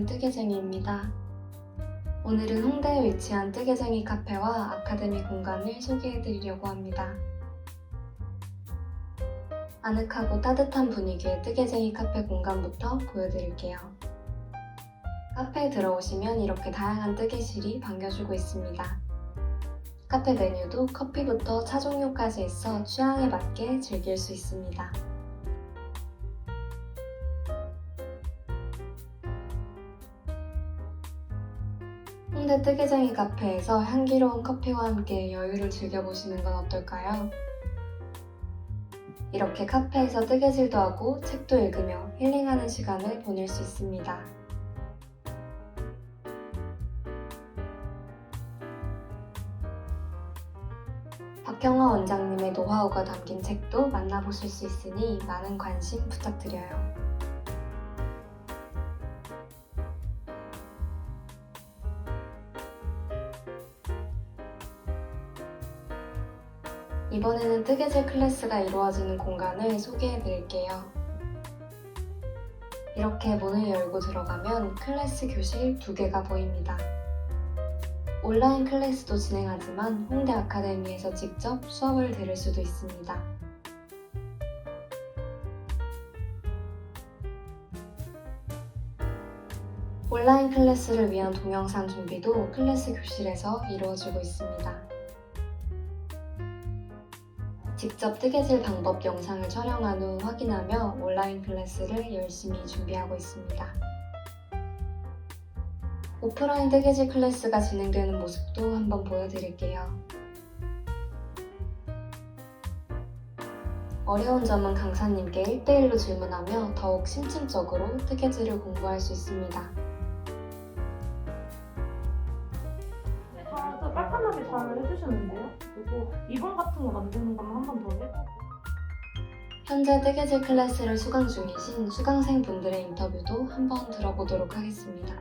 하는 뜨개쟁이입니다. 오늘은 홍대에 위치한 뜨개쟁이 카페와 아카데미 공간을 소개해드리려고 합니다. 아늑하고 따뜻한 분위기의 뜨개쟁이 카페 공간부터 보여드릴게요. 카페에 들어오시면 이렇게 다양한 뜨개실이 반겨주고 있습니다. 카페 메뉴도 커피부터 차 종류까지 있어 취향에 맞게 즐길 수 있습니다. 홍대 뜨개쟁이 카페에서 향기로운 커피와 함께 여유를 즐겨보시는 건 어떨까요? 이렇게 카페에서 뜨개질도 하고 책도 읽으며 힐링하는 시간을 보낼 수 있습니다. 박형화 원장님의 노하우가 담긴 책도 만나보실 수 있으니 많은 관심 부탁드려요. 이번에는 뜨개질 클래스가 이루어지는 공간을 소개해 드릴게요. 이렇게 문을 열고 들어가면 클래스 교실 두 개가 보입니다. 온라인 클래스도 진행하지만 홍대 아카데미에서 직접 수업을 들을 수도 있습니다. 온라인 클래스를 위한 동영상 준비도 클래스 교실에서 이루어지고 있습니다. 직접 뜨개질 방법 영상을 촬영한 후 확인하며 온라인 클래스를 열심히 준비하고 있습니다. 오프라인 뜨개질 클래스가 진행되는 모습도 한번 보여드릴게요. 어려운 점은 강사님께 1대1로 질문하며 더욱 심층적으로 뜨개질을 공부할 수 있습니다. 잘 해주시는데요? 그리고 이번 같은 거 만드는 거만 한 번 더 해보고 현재 뜨개질 클래스를 수강 중이신 수강생 분들의 인터뷰도 한번 들어보도록 하겠습니다.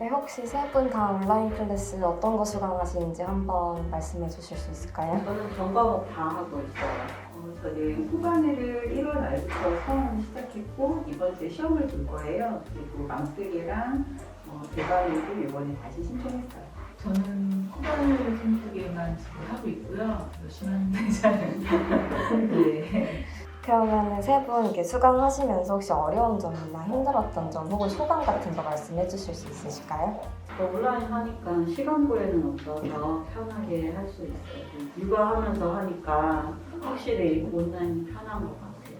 네, 혹시 세 분 다 온라인 클래스 어떤 거 수강하시는지 한번 말씀해 주실 수 있을까요? 저는 전과목 다 하고 있어요. 어, 저는 후반회를 1월 말부터 수업을 시작했고 이번 주에 시험을 볼 거예요. 그리고 망뜨기랑 어, 대관일도 이번에 다시 신청했어요. 저는 후반을 생두개만 지금 하고 있고요. 열심히 하는데 잘. 네. 그러면 세 분 이렇게 수강하시면서 혹시 어려운 점이나 힘들었던 점 혹은 소감 같은 거 말씀해 주실 수 있으실까요? 온라인 하니까 시간 구애는 없어서 편하게 할 수 있어요. 육아하면서 하니까 확실히 온라인이 편한 것 같아요.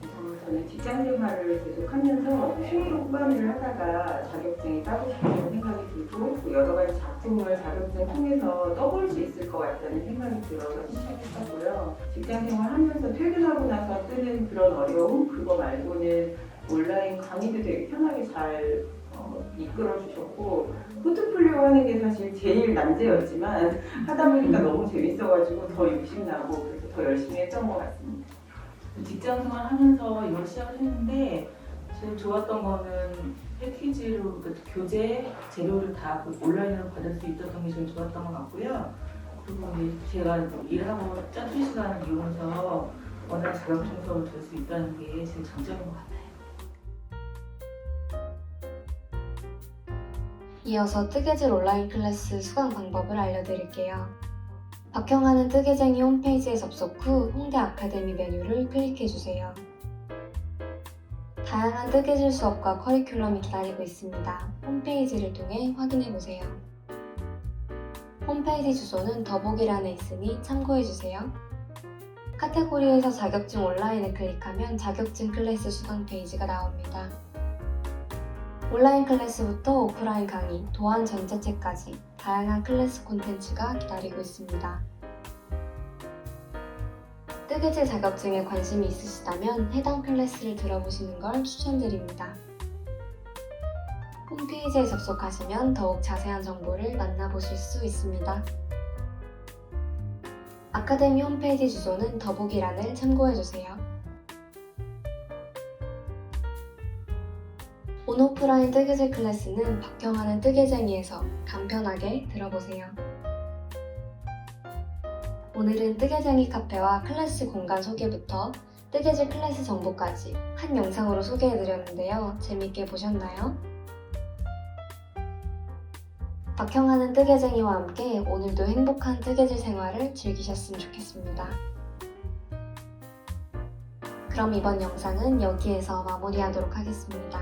그래서 저는 직장 생활을 계속 하면서 휴일 후반을 하다가 자격증이 따고 싶다는 생각이 또 여러 가지 작품을 자격증 통해서 떠볼 수 있을 것 같다는 생각이 들어서 시작했었고요. 직장 생활 하면서 퇴근하고 나서 뜨는 그런 어려움 그거 말고는 온라인 강의도 되게 편하게 잘 어, 이끌어 주셨고 포트폴리오 하는 게 사실 제일 난제였지만 하다 보니까 너무 재밌어가지고 더 욕심나고 그래서 더 열심히 했던 것 같습니다. 직장 생활 하면서 이걸 시작을 했는데 제일 좋았던 거는 패키지로 그 교재 재료를 다그 온라인으로 받을 수 있었던 게 제일 좋았던 것 같고요. 그리고 이제 제가 일하고 짜투리 시간을 이용해서 원하는 자격증 수업을 들 수 있다는 게 제일 장점인 것 같아요. 이어서 뜨개질 온라인 클래스 수강 방법을 알려드릴게요. 박형하는 뜨개쟁이 홈페이지에 접속 후 홍대 아카데미 메뉴를 클릭해주세요. 다양한 뜨개질 수업과 커리큘럼이 기다리고 있습니다. 홈페이지를 통해 확인해보세요. 홈페이지 주소는 더보기란에 있으니 참고해주세요. 카테고리에서 자격증 온라인을 클릭하면 자격증 클래스 수강 페이지가 나옵니다. 온라인 클래스부터 오프라인 강의, 도안 전자책까지 다양한 클래스 콘텐츠가 기다리고 있습니다. 뜨개질 자격증에 관심이 있으시다면 해당 클래스를 들어보시는 걸 추천드립니다. 홈페이지에 접속하시면 더욱 자세한 정보를 만나보실 수 있습니다. 아카데미 홈페이지 주소는 더보기란을 참고해주세요. 온오프라인 뜨개질 클래스는 박형하는 뜨개쟁이에서 간편하게 들어보세요. 오늘은 뜨개쟁이 카페와 클래스 공간 소개부터 뜨개질 클래스 정보까지 한 영상으로 소개해드렸는데요. 재밌게 보셨나요? 박형하는 뜨개쟁이와 함께 오늘도 행복한 뜨개질 생활을 즐기셨으면 좋겠습니다. 그럼 이번 영상은 여기에서 마무리하도록 하겠습니다.